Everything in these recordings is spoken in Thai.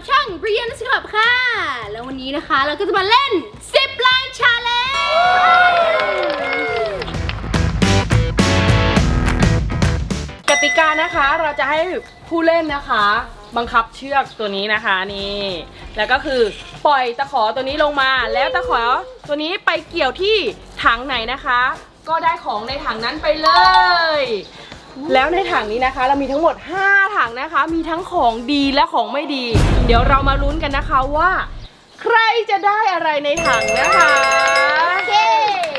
กับช่อง b r i a n s Club ค่ะ แล้ววันนี้นะคะเราก็จะมาเล่น 10 Line Challenge กติกานะคะเราจะให้ผู้เล่นนะคะ บังคับเชือกตัวนี้นะคะนี่แล้วก็คือปล่อยตะขอตัวนี้ลงมา แล้วตะขอตัวนี้ไปเกี่ยวที่ถังไหนนะคะ ก็ได้ของในถังนั้นไปเลย แล้วในถังนี้นะคะ เรามีทั้งหมด 5 ถังนะคะ มีทั้งของดีและของไม่ดี เดี๋ยวเรามาลุ้นกันนะคะว่า ใครจะได้อะไรในถังนะคะโอเค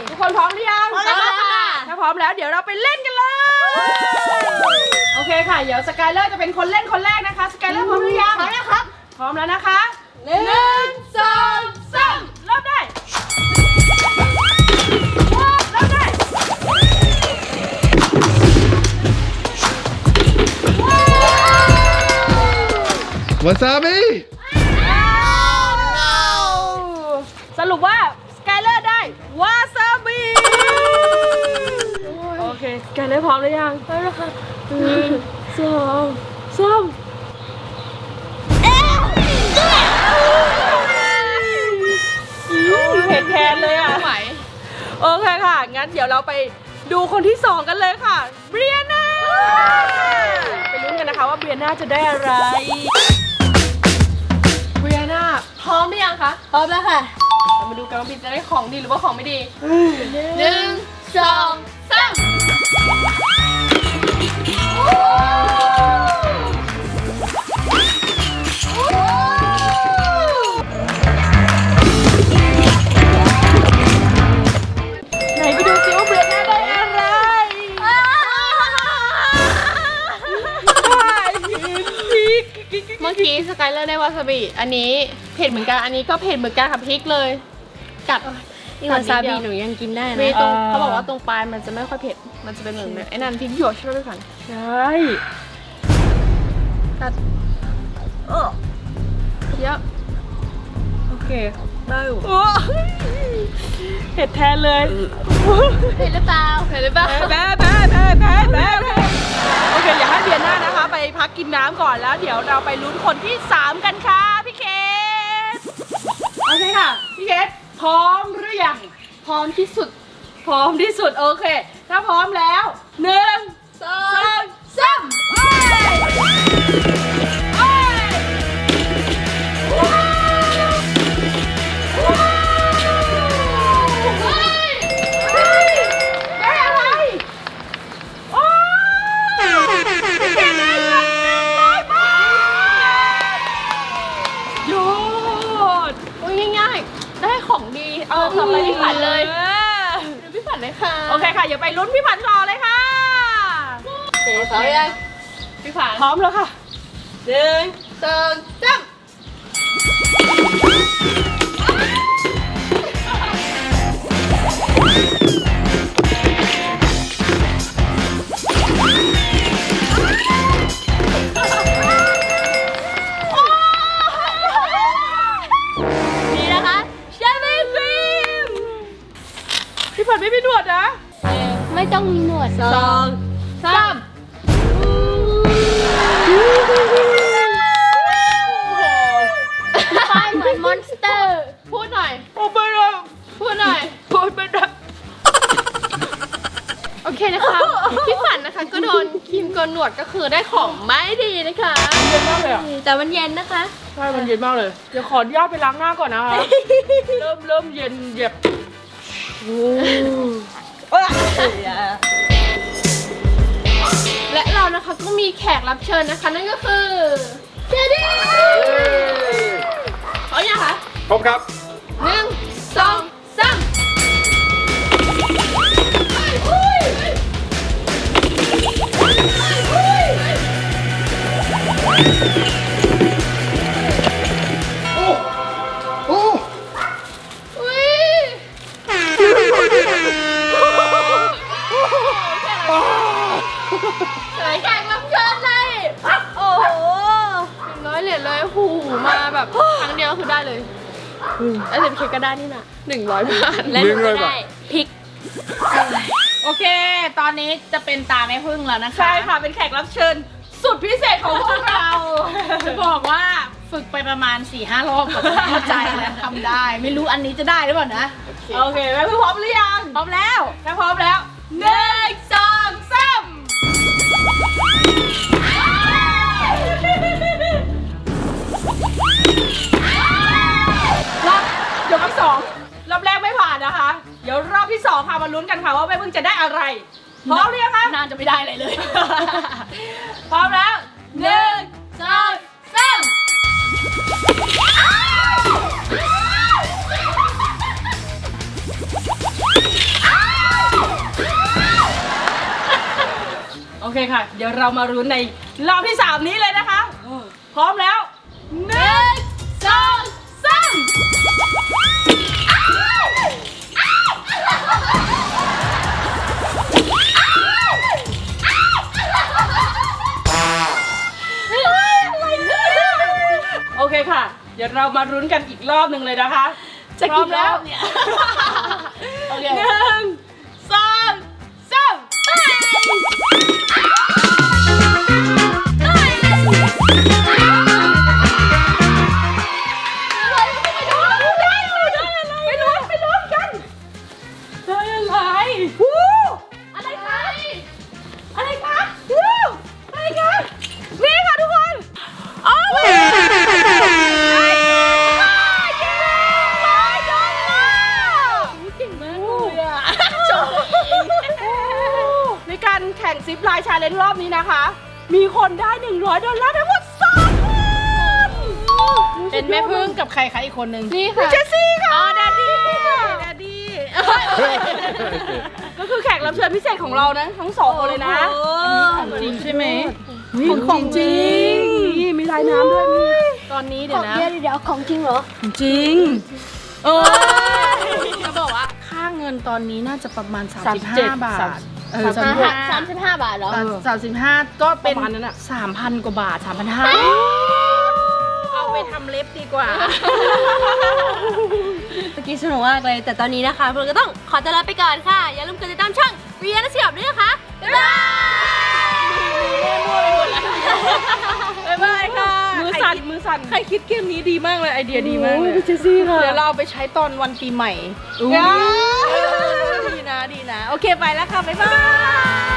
ทุกคนพร้อมหรือยังพร้อมแล้วค่ะถ้าพร้อมแล้วเดี๋ยวเราไปเล่นกันเลยโอเคค่ะ เดี๋ยวสกายเลอร์จะเป็นคนเล่นคนแรกนะคะสกายเลอร์พร้อมหรือยังพร้อมแล้วครับพร้อมแล้วนะคะ วาซาบิสรุปว่าสกายเลอร์ได้วาซาบิโอเคสกายเลอร์พร้อมหรือยังพร้อมแล้วค่ะหนึ่งสองสามเผ็ดแทนเลยอะไหวโอเคค่ะ งั้นเดี๋ยวเราไปดูคนที่สองกันเลยค่ะเบียนาไปลุ้นกันนะคะว่าเบียนาจะได้อะไร พร้อมแล้วค่ะเรามาดูกันว่าบีจะได้ของดีหรือว่าของไม่ดีหนึ่งสองสาม เมื่อกี้สกายเลอร์ได้วาซาบิ อันนี้เผ็ดเหมือนกัน อันนี้ก็เผ็ดเหมือนกันค่ะพริกเลย กัดนี่วาซาบิหนูยังกินได้มีนะตรงเขาบอกว่าตรงปลายมันจะไม่ค่อยเผ็ด มันจะเป็นเหมือนไอ้นั่นพริกหยวกใช่ไหมพี่ฝันใช่กัดเยอะโอเค ได้อยู่เผ็ดแทนเลย เผ็ดหรือเปล่า เผ็ดหรือเปล่าแพ้แพ้แพ้แพ้แพ้แพ้โอเค อย่าให้เบียร์หน้านะคะไป พักกินน้ำก่อนแล้ว เดี๋ยวเราไปลุ้นคนที่ 3 กันค่ะพี่เคสโอเคค่ะพี่เคสพร้อมหรือยังพร้อมที่สุด พร้อมที่สุดโอเค ถ้าพร้อมแล้วหนึ่ง นเลยออดูพี่ฝันเลยค่ะ โอเคค่ะ อย่าไปลุ้นพี่ผันต่อเลยค่ะโอเคพร้อมยังพี่ฝันพร้อมแล้วค่ะหนึ่งสองสาม นะคะเย็นมากเลยอะแต่มันเย็นนะคะ ใช่มันเย็นมากเลย เดี๋ยวขออนุญาตไปล้างหน้าก่อนนะคะ เริ่มเริ่มเย็นเหยียบโอ้เอ้ยและเรานะคะก็มีแขกรับเชิญนะคะ นั่นก็คือเจดี้เขาอย่างคะพร้อมครับ โอ้อุ้ยไหนแขกรับเชิญเลย โอ้โหหนึ่งร้อยเหรียญเลยหูมาแบบครั้งเดียวคือได้เลยแล้วเดี๋ยวเคก็ได้นี่นะหนึ่งร้อยบาท และหนูก็ได้พริก โอเค ตอนนี้จะเป็นตาแม่พึ่งแล้วนะคะ ใช่ค่ะ เป็นแขกรับเชิญ สุดพิเศษของพวกเรา จะบอกว่าฝึกไปประมาณ4ี่ห้ารอบกว่าจะเข้าใจแล้วทำได้ ไม่รู้อันนี้จะได้หรือเปล่านะโอเคแม่พึ่งพร้อมหรือยังพร้อมแล้วถ้าพร้อมแล้วหนึ่งสองสามรอบยกที่สองรอบแรกไม่ผ่านนะคะ เดี๋ยวรอบที่สองค่ะมาลุ้นกันค่ะว่าแม่พึ่งจะได้อะไรพร้อมหรือยังคะนานจะไม่ได้อะไรเลย พร้อมแล้วหนึ่งสองสามโอเคค่ะ เดี๋ยวเรามารุ้นในรอบที่ 3 นี้เลยนะคะ พร้อมแล้วหนึ่งสอง เคค่ะ เดี๋ยวเรามารุ้นกันอีกรอบหนึ่งเลยนะคะจะพร้อกี่มรแล้อวบเนี่ย โอเค หนึ่ง มีคนได้ 100 ดอลลาร์ทั้งหมดสองคนเป็นแม่พึ่งกับใครคะอีกคนนึงนี่ค่ะเจสซี่ค่ะอ๋อดาดี้ดาดี้ก็คือแขกรับเชิญพิเศษของเรานะ ทั้งสองคนเลยนะของจริงใช่ไหมของของจริงนี่มีลายน้ำด้วยมีตอนนี้เดี๋ยวนะ เดี๋ยวเดี๋ยวของจริงเหรอ จริงเออจะบอกว่าค่าเงินตอนนี้น่าจะประมาณ 35 บาท เออสาม35สามสิบห้าบาทเหรอ สามสิบห้าก็เป็นประมาณนั้นอะ สามพันกว่าบาทสามพันห้าเอาไปทำเล็บดีกว่า เมื่อกี้สนุกมากเลย แต่ตอนนี้นะคะพวกเราก็ต้องขอตัวลาไปก่อนค่ะ อย่าลืมกดติดตามช่องเรียนและสยบด้วยนะคะ บ๊ายบายบ๊ายบายค่ะ มือสั่นมือสั่นใครคิดเกมนี้ดีมากเลยไอเดียดีมากเลยโอ้ยเจสซี่ค่ะ เดี๋ยวเราเอาไปใช้ตอนวันปีใหม่ อุ๊ยดีนะดีนะ โอเคไปแล้วค่ะ บ๊ายบาย